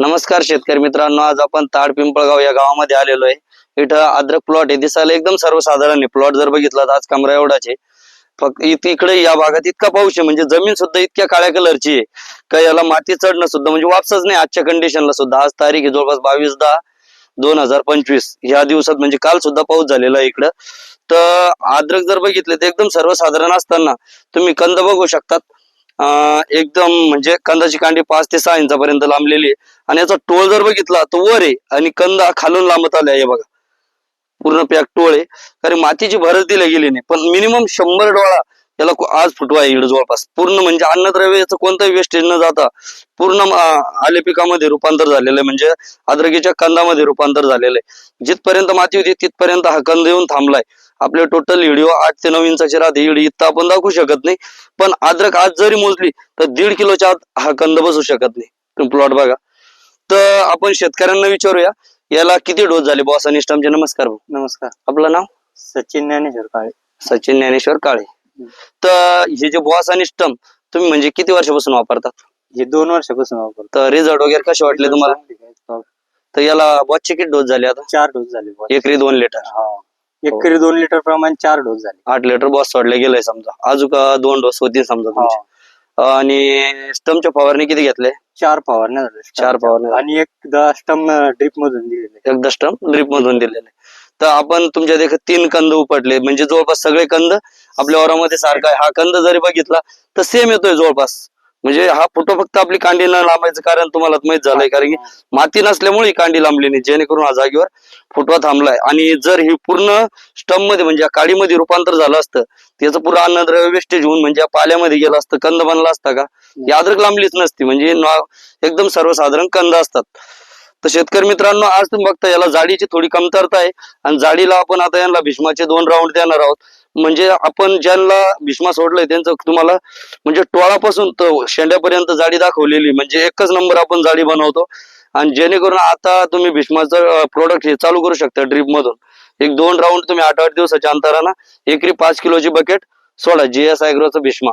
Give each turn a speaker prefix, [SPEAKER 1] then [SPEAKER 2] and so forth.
[SPEAKER 1] नमस्कार शेतकरी मित्रांनो आज आपण ताड पिंपळगाव या गावामध्ये आलेलो आहे. इथं अद्रक प्लॉट आहे. दिसायला एकदम सर्वसाधारण आहे. प्लॉट जर बघितला तर आज कमरा एवढाच आहे. फक्त इकडे या भागात इतका पाऊस आहे. म्हणजे जमीन सुद्धा इतक्या काळ्या कलरची आहे. का याला माती चढणं सुद्धा म्हणजे वापसच नाही आजच्या कंडिशनला सुद्धा. आज तारीख आहे जवळपास बावीस दहा दोन हजार पंचवीस. ह्या दिवसात म्हणजे काल सुद्धा पाऊस झालेला आहे इकडं. तर अद्रक जर बघितले तर एकदम सर्वसाधारण असताना तुम्ही कंद बघू शकतात. एकदम म्हणजे कंदाची कांडी पाच ते सहा इंचापर्यंत लांबलेली आहे. आणि याचा टोळ जर बघितला तर वर आहे आणि कंद खालून लांबत आलाय हे बघा. पूर्ण पॅक टोळ आहे. कारण मातीची भरच दिली गेली नाही. पण मिनिमम शंभर डोळा याला आज फुटवा आहे जवळपास. पूर्ण म्हणजे अन्नद्रव्य याचं कोणतंही वेस्टेज न जाता पूर्ण आले पिकामध्ये रूपांतर झालेलं आहे. म्हणजे अद्रकीच्या कंदामध्ये रूपांतर झालेलं आहे. जिथपर्यंत माती होती तिथपर्यंत हा कंद येऊन थांबलाय. आपले टोटल व्हिडिओ आठ ते नऊ इंचाचे राहते इडी इथं आपण दाखवू शकत नाही. पण अद्रक आज जरी मोजली तर दीड किलोच्या आत हा कंद बसू शकत नाही. तुम्ही प्लॉट बघा. तर आपण शेतकऱ्यांना विचारूया याला किती डोस झाले बॉस आणि स्टमचे नमस्कार भाऊ.
[SPEAKER 2] नमस्कार.
[SPEAKER 1] आपलं नाव?
[SPEAKER 2] सचिन ज्ञानेश्वर काळे.
[SPEAKER 1] सचिन ज्ञानेश्वर काळे. तर हे जे बॉस आणि स्टम तुम्ही म्हणजे किती वर्षापासून वापरतात?
[SPEAKER 2] हे दोन वर्षापासून वापरतो.
[SPEAKER 1] तर रिझल्ट वगैरे कसे वाटले तुम्हाला? तर याला बॉसचे किती डोस झाले आता?
[SPEAKER 2] चार डोस झाले.
[SPEAKER 1] एकरी दोन लिटर
[SPEAKER 2] हा. एकरी दोन लिटर प्रमाणे चार डोस झाले.
[SPEAKER 1] आठ लिटर बॉस सोडले गेले समजा. अजून दोन डोस होतील समजा
[SPEAKER 2] हा.
[SPEAKER 1] तुमचे. आणि स्टमच्या फवारणी किती घेतले?
[SPEAKER 2] चार फवारण्या झाल्या
[SPEAKER 1] चार फवारण्या
[SPEAKER 2] आणि एक स्टम ड्रिप मधून दिलेले.
[SPEAKER 1] एकदा स्टम ड्रिप मधून दिलेले. तर आपण तुमच्या देखत तीन कंद उपटले. म्हणजे जवळपास सगळे कंद आपल्या वरामध्ये सारखा आहे. हा कंद जरी बघितला तर सेम येतोय जवळपास. म्हणजे हा फोटो फक्त आपली कांडी न लांबायचं कारण तुम्हाला माहीत झालंय कारण की माती नसल्यामुळे ही कांडी लांबली नाही जेणेकरून हा जागेवर फुटवा थांबलाय. आणि जर ही पूर्ण स्टममध्ये म्हणजे या काडीमध्ये रूपांतर झालं असतं त्याचं पूर्ण अन्नद्रव्य वेस्टेज होऊन म्हणजे या पाल्यामध्ये गेलं असतं कंद बनला असता का? ही अद्रक लांबलीच नसती म्हणजे एकदम सर्वसाधारण कंद असतात. तर शेतकरी मित्रांनो आज तुम्ही बघता याला जाडीची थोडी कमतरता आहे. आणि जाडीला आपण आता यांना भीष्माचे दोन राऊंड देणार आहोत. म्हणजे आपण ज्यांना भीष्मा सोडलंय त्यांचं तुम्हाला म्हणजे टोळापासून तर शेंड्यापर्यंत जाडी दाखवलेली म्हणजे एकच नंबर आपण जाडी बनवतो. आणि जेणेकरून आता तुम्ही भीष्माचं प्रोडक्ट हे चालू करू शकता ड्रीप मधून. एक दोन राऊंड तुम्ही आठ आठ दिवसाच्या अंतरानं एकरी पाच किलोची बकेट सोडा जी एस ॲग्रोचं भीष्मा.